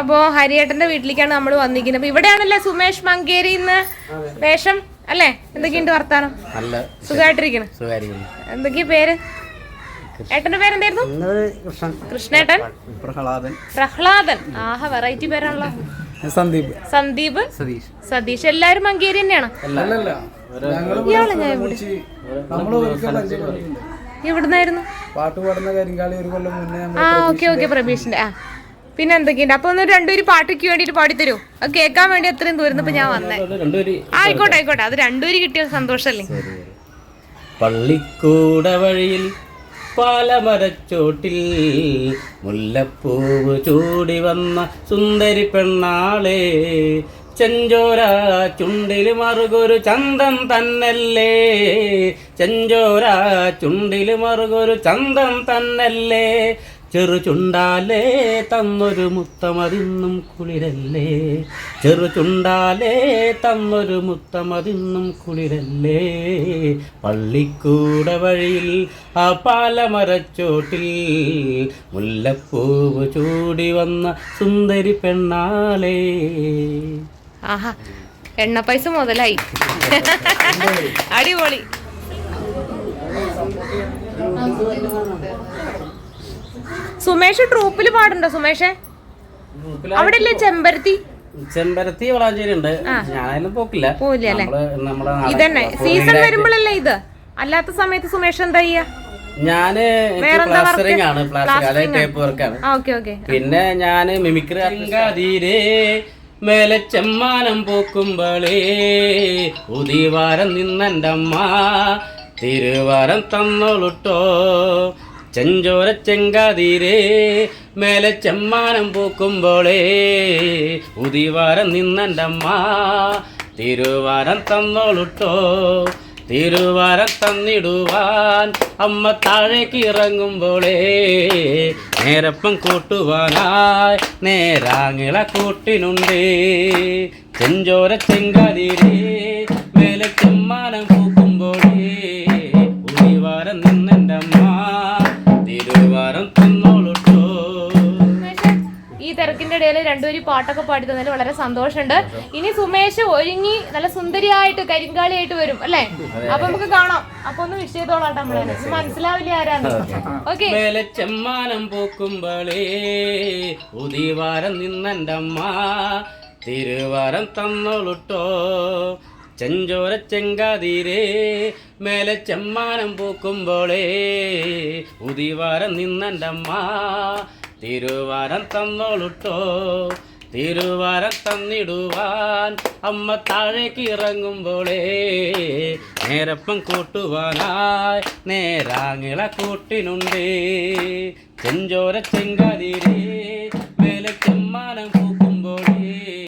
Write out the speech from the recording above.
അപ്പോ ഹരിയേട്ടന്റെ വീട്ടിലേക്കാണ് നമ്മൾ വന്നിരിക്കുന്നത്. അപ്പൊ ഇവിടെയാണല്ലേ സുമേഷ് മങ്കേരി ഇന്ന് വേഷം? അല്ലേ? എന്തൊക്കെയുണ്ട് വർത്താനം? നല്ല സുഖമായിട്ടിരിക്കണം എന്തൊക്കെയാ പേര്? ഏട്ടന്റെ പേരെന്തായിരുന്നു? കൃഷ്ണൻ. കൃഷ്ണേട്ടൻ? പ്രഹ്ലാദൻ. പ്രഹ്ലാദൻ. ആഹ വെറൈറ്റി പേരാണല്ലോ. സന്ദീപ്. സന്ദീപ്? സതീഷ്. സതീഷ് എല്ലാരും മങ്കേരി തന്നെയാണ്? അല്ലല്ല. ഇയാളെ ഞാൻ ഇവിടെ എവിടുന്നായിരുന്നു? പാട്ട് പാടുന്ന കരിങ്കാളി ഒരു കൊല്ലം മുന്നേ നമ്മൾ ആ ഓക്കെ ഓക്കെ പ്രബീഷിന്റെ ആ. പിന്നെ എന്തൊക്കെയുണ്ട്? അപ്പൊ ഒന്ന് രണ്ടുപേര് പാട്ടിക്ക് വേണ്ടിട്ട് പാടിത്തരൂ. അത് കേൾക്കാൻ വേണ്ടി അത്രയും ദൂരം ഇപ്പൊ ഞാൻ വന്നേ. ആയിക്കോട്ടെ ആയിക്കോട്ടെ. അത് രണ്ടുപേര് കിട്ടിയ സന്തോഷല്ലേ? പള്ളിക്കൂട വഴിയിൽ പാലമരച്ചോട്ടിൽ മുല്ലപ്പൂവ് ചൂടി വന്ന സുന്ദരി പെണ്ണാളെ ചെഞ്ചോര ചുണ്ടിൽ മറുകൊരു ചന്തം തന്നല്ലേ? ചെഞ്ചോര ചുണ്ടിൽ മറുകൊരു ചന്തം തന്നല്ലേ? ചെറു ചുണ്ടാലേ തന്നൊരു മുത്തമതിന്നും കുളിരല്ലേ? ചെറുചുണ്ടാലേ തന്നൊരു മുത്തമതിന്നും കുളിരല്ലേ? പള്ളിക്കൂട വഴിയിൽ ആ പാലമരച്ചോട്ടിൽ മുല്ലപ്പൂവ് ചൂടി വന്ന സുന്ദരി പെണ്ണാലേ ആഹാ എണ്ണ പൈസ മുതലായി. അടിപൊളി. സുമേഷ് ട്രൂപ്പിൽ പാടുണ്ടോ സുമേഷേ? അവിടെ ഇല്ലേ. ചെമ്പരത്തി? ചെമ്പരത്തി വളാഞ്ചേരി ഉണ്ട്. ഞാനതിലും പോക്കില്ല. ഇതന്നെ. സീസൺ വരുമ്പോഴല്ലേ ഇത്? അല്ലാത്ത സമയത്ത് സുമേഷ് എന്താ ചെയ്യാ? ഞാൻ പ്ലാസ്റ്ററിംഗ് ആണ്. പ്ലാസ്റ്ററിംഗ് അതായത് ടേപ്പ് വർക്കാണ് പിന്നെ ഞാൻ മിമിക്രി മേലെ ചെമ്മാനം പോക്കുമ്പോളേ ഉദിവാരം നിന്നെന്റെ അമ്മ തിരുവാരം തന്നോളുട്ടോ. ചെഞ്ചോര മേലെ ചെമ്മാനം പൂക്കുമ്പോളേ ഉദിവാരം നിന്നെന്റെ അമ്മ തിരുവാരം തന്നോളുട്ടോ തിരുവാരം തന്നിടുവാൻ അമ്മ താഴേക്ക് ഇറങ്ങുമ്പോളേ നേരപ്പം കൂട്ടുവാനായി നേരാങ്ങിള കൂട്ടിനുണ്ട്. ചെഞ്ചോര ചെങ്കാതീരേ മേലെ ചെമ്മാനം പൂക്കുമ്പോഴേ തിരക്കിന്റെ ഇടയിൽ രണ്ടുപേരും പാട്ടൊക്കെ പാടി തന്നതിൽ വളരെ സന്തോഷമുണ്ട്. ഇനി സുമേഷ് ഒരുങ്ങി നല്ല സുന്ദരിയായിട്ട് കരിങ്കാളിയായിട്ട് വരും അല്ലേ? അപ്പൊ നമുക്ക് കാണാം. അപ്പൊ ഒന്ന് വിഷ് ചെയ്തോളാം നമ്മളെ. മനസ്സിലാവില്ല ആരാണ് ഓക്കെ. മേലെ ചെമ്മാനം പൂക്കുമ്പോളേ ഉദിവാരം അമ്മ തിരുവാരം തന്നോളുട്ടോ ചെഞ്ചോര ചെങ്കാതീരേ മേലെ ചെമ്മാനം പൂക്കുമ്പോളേ ഉദിവാരം നിന്നെന്റെ അമ്മ തിരുവാരം തന്നോളുട്ടോ തിരുവാരം തന്നിടുവാൻ അമ്മ താഴേക്ക് ഇറങ്ങുമ്പോളേ നേരപ്പം കൂട്ടുവാനായി നേരാങ്ങിള കൂട്ടിനുണ്ട് ചെഞ്ചോര ചെങ്കാതിരേ.